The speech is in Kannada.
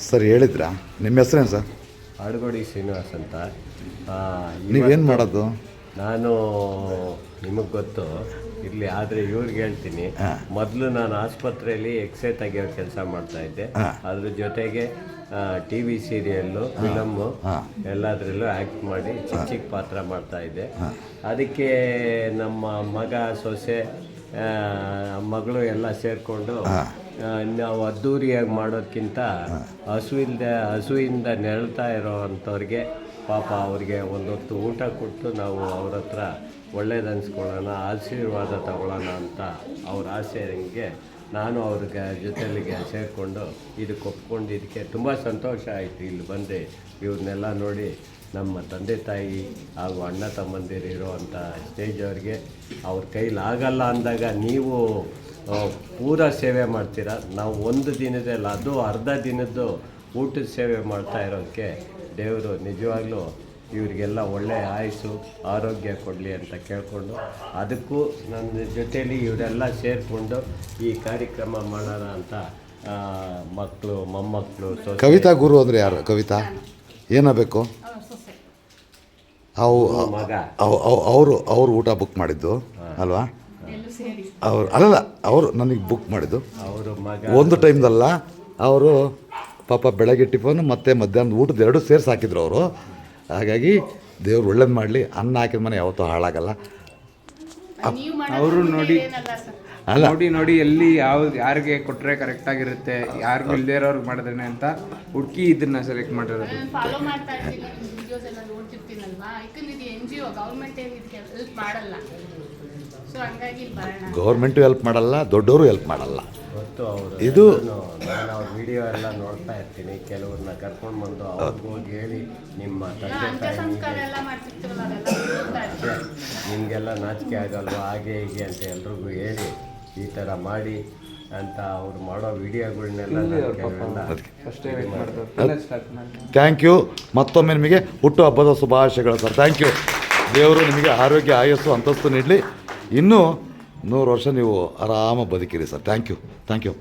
ಸರ್ ಹೇಳಿದ್ರಾ? ನಿಮ್ಮ ಹೆಸರೇನು ಸರ್? ಆಡುಗೋಡಿ ಶ್ರೀನಿವಾಸ್ ಅಂತ. ಆ, ನೀವೇನು ಮಾಡೋದು? ನಾನು ನಿಮಗೆ ಗೊತ್ತು ಇರಲಿ ಆದರೆ ಇವ್ರಿಗೆ ಹೇಳ್ತೀನಿ. ಮೊದಲು ನಾನು ಆಸ್ಪತ್ರೆಯಲ್ಲಿ ಎಕ್ಸ್ರೇ ತೆಗಿಯೋ ಕೆಲಸ ಮಾಡ್ತಾ ಇದ್ದೆ. ಅದ್ರ ಜೊತೆಗೆ ಟಿ ವಿ ಸೀರಿಯಲ್ಲು ಫಿಲಮ್ಮು ಎಲ್ಲದರಲ್ಲೂ ಆ್ಯಕ್ಟ್ ಮಾಡಿ ಚಿಕ್ಕ ಚಿಕ್ಕ ಪಾತ್ರ ಮಾಡ್ತಾ ಇದ್ದೆ. ಅದಕ್ಕೆ ನಮ್ಮ ಮಗ ಸೊಸೆ ಆ, ಮಗಳು ಎಲ್ಲ ಸೇರಿಕೊಂಡು ನಾವು ಅದ್ದೂರಿಯಾಗಿ ಮಾಡೋದಕ್ಕಿಂತ ಹಸುವಿಂದ ಹಸುವಿಂದ ನೆರಳ್ತಾ ಇರೋ ಅಂಥವ್ರಿಗೆ ಪಾಪ ಅವ್ರಿಗೆ ಒಂದೊತ್ತು ಊಟ ಕೊಟ್ಟು ನಾವು ಅವ್ರ ಹತ್ರ ಒಳ್ಳೇದು ಅನ್ಸ್ಕೊಳ್ಳೋಣ, ಆಶೀರ್ವಾದ ತಗೊಳ್ಳೋಣ ಅಂತ ಅವ್ರ ಆಸೆ ಹಿಂಗೆ ನಾನು ಅವ್ರಿಗೆ ಜೊತೆಲಿಗೆ ಸೇರಿಕೊಂಡು ಇದಕ್ಕೆ ಒಪ್ಕೊಂಡು ಇದಕ್ಕೆ ತುಂಬ ಸಂತೋಷ ಆಯಿತು ಇಲ್ಲಿ ಬಂದು ಇವ್ರನ್ನೆಲ್ಲ ನೋಡಿ ನಮ್ಮ ತಂದೆ ತಾಯಿ ಹಾಗೂ ಅಣ್ಣ ತಮ್ಮಂದಿರು ಇರೋವಂಥ ಸ್ಟೇಜ್ ಅವ್ರಿಗೆ ಅವ್ರ ಕೈಲಾಗಲ್ಲ ಅಂದಾಗ ನೀವು ಪೂರ ಸೇವೆ ಮಾಡ್ತೀರಾ? ನಾವು ಒಂದು ದಿನದಲ್ಲಿ ಅದು ಅರ್ಧ ದಿನದ್ದು ಊಟದ ಸೇವೆ ಮಾಡ್ತಾ ಇರೋಕ್ಕೆ ದೇವರು ನಿಜವಾಗ್ಲೂ ಇವರಿಗೆಲ್ಲ ಒಳ್ಳೆಯ ಆಯಸ್ಸು ಆರೋಗ್ಯ ಕೊಡಲಿ ಅಂತ ಕೇಳಿಕೊಂಡು ಅದಕ್ಕೂ ನನ್ನ ಜೊತೆಯಲ್ಲಿ ಇವರೆಲ್ಲ ಸೇರಿಕೊಂಡು ಈ ಕಾರ್ಯಕ್ರಮ ಮಾಡೋಣ ಅಂತ ಮಕ್ಕಳು ಮೊಮ್ಮಕ್ಕಳು ಕವಿತಾ ಗುರು ಅಂದರೆ ಯಾರು? ಕವಿತಾ? ಏನಾಗಬೇಕು ಅವು ಮಗ. ಅವರು ಅವರು ಊಟ ಬುಕ್ ಮಾಡಿದ್ದು ಅಲ್ವಾ? ಅವ್ರು ಅಲ್ಲಲ್ಲ ಅವರು ನನಗೆ ಬುಕ್ ಮಾಡಿದ್ದು. ಅವರು ಮಗ. ಒಂದು ಟೈಮ್ದಲ್ಲ ಅವರು ಪಾಪ ಬೆಳಗ್ಗೆ ಟಿಫನ್ ಮತ್ತು ಮಧ್ಯಾಹ್ನದ ಊಟದ ಎರಡು ಸೇರಿಸಿ ಹಾಕಿದ್ರು ಅವರು. ಹಾಗಾಗಿ ದೇವ್ರು ಒಳ್ಳೇದು ಮಾಡಲಿ ಅನ್ನ ಹಾಕಿದ ಮನೆ ಯಾವತ್ತೂ ಹಾಳಾಗಲ್ಲ. ಅವರು ನೋಡಿ ಅಲ್ಲ. ನೋಡಿ ನೋಡಿ ಎಲ್ಲಿ ಯಾವ್ದು ಯಾರಿಗೆ ಕೊಟ್ಟರೆ ಕರೆಕ್ಟ್ ಆಗಿರುತ್ತೆ ಯಾರಿಗೂ ಇಲ್ಲದೇ ಇರೋರ್ಗೆ ಮಾಡಿದ್ರೆ ಅಂತ ಹುಡುಕಿ ಇದನ್ನ ಸೆಲೆಕ್ಟ್ ಮಾಡಿರೋದು. ನಾನು ಫಾಲೋ ಮಾಡ್ತಾ ಇರ್ತೀನಿ ನಿಮ್ಮ ವಿಡಿಯೋಸ್ ಎಲ್ಲ ನೋಡ್ತಿರ್ತೀನಲ್ವಾ? ಯಾಕಂದ್ರೆ ಇದು ಎನ್ ಜಿ ಒ ಗೌರ್ಮೆಂಟ್ ಏನು ಇದಕ್ಕೆ ಹೆಲ್ಪ್ ಮಾಡಲ್ಲ. ಸೊ ಹಂಗಾಗಿ ಇಲ್ಲಿ ಬರೋಣ. ಗೌರ್ಮೆಂಟು ಹೆಲ್ಪ್ ಮಾಡಲ್ಲ ದೊಡ್ಡವರು ಹೆಲ್ಪ್ ಮಾಡಲ್ಲ. ಗೊತ್ತು ಅವರು. ಇದು ನಾನು ಅವ್ರ ವಿಡಿಯೋ ಎಲ್ಲ ನೋಡ್ತಾ ಇರ್ತೀನಿ ಕೆಲವ್ರನ್ನ ಕರ್ಕೊಂಡು ಬಂದು ಅವ್ರಿಗೆ ಹೋಗಿ ಹೇಳಿ ನಿಮ್ಮ ತಂದೆ ಅಂತ್ಯ ತಾಯಿ ಸಂಸ್ಕಾರ ಎಲ್ಲ ಮಾಡ್ತಿರ್ತೀವಲ್ಲ ಅದೆಲ್ಲ ನೋಡ್ತಾ ಇರ್ತೀನಿ ನಿಮಗೆಲ್ಲ ನಾಚಿಕೆ ಆಗಲ್ವಾ ಹಾಗೆ ಹೀಗೆ ಅಂತ ಎಲ್ರಿಗೂ ಹೇಳಿ ಈ ಥರ ಮಾಡಿ ಅಂತ ಅವ್ರು ಮಾಡೋ ವಿಡಿಯೋಗಳನ್ನೆಲ್ಲ ಕೆಲವೆಲ್ಲ ಅಷ್ಟೇ ವೇಟ್ ಮಾಡ್ತಾರೆ ಸ್ಟಾರ್ಟ್ ಮಾಡಿ. ಥ್ಯಾಂಕ್ ಯು ಮತ್ತೊಮ್ಮೆ ನಿಮಗೆ ಹುಟ್ಟು ಹಬ್ಬದ ಶುಭಾಶಯಗಳು ಸರ್. ಥ್ಯಾಂಕ್ ಯು ದೇವರು ನಿಮಗೆ ಆರೋಗ್ಯ ಆಯಸ್ಸು ಅಂತಸ್ತು ನೀಡಲಿ. ಇನ್ನೂ ನೂರು ವರ್ಷ ನೀವು ಆರಾಮಾಗಿ ಬದುಕಿರಿ sir. Thank you thank you